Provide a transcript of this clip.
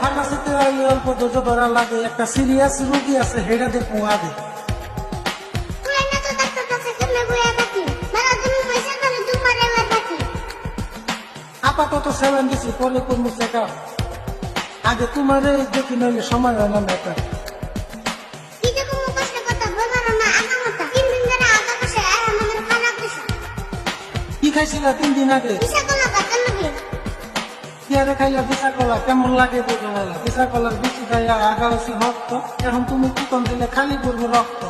ফার্মাসিতে অল্প ধরা লাগে একটা সিরিয়াস রোগী আছে হেডা দেখব আগে আপাতত সেভেন দিছি পরে করব চেক আগে তোমারে দেখি নইলে সময় হয় না ব্যাপার কি খাইছিলা তিন দিন আগে? পেয়ারে খাইলা পিসা কলা কেমন লাগে বুঝো বলা পিসা কলার বিচি খাইয়া আগা হচ্ছে রক্ত। এখন তুমি কি দিলে খালি করব রক্ত।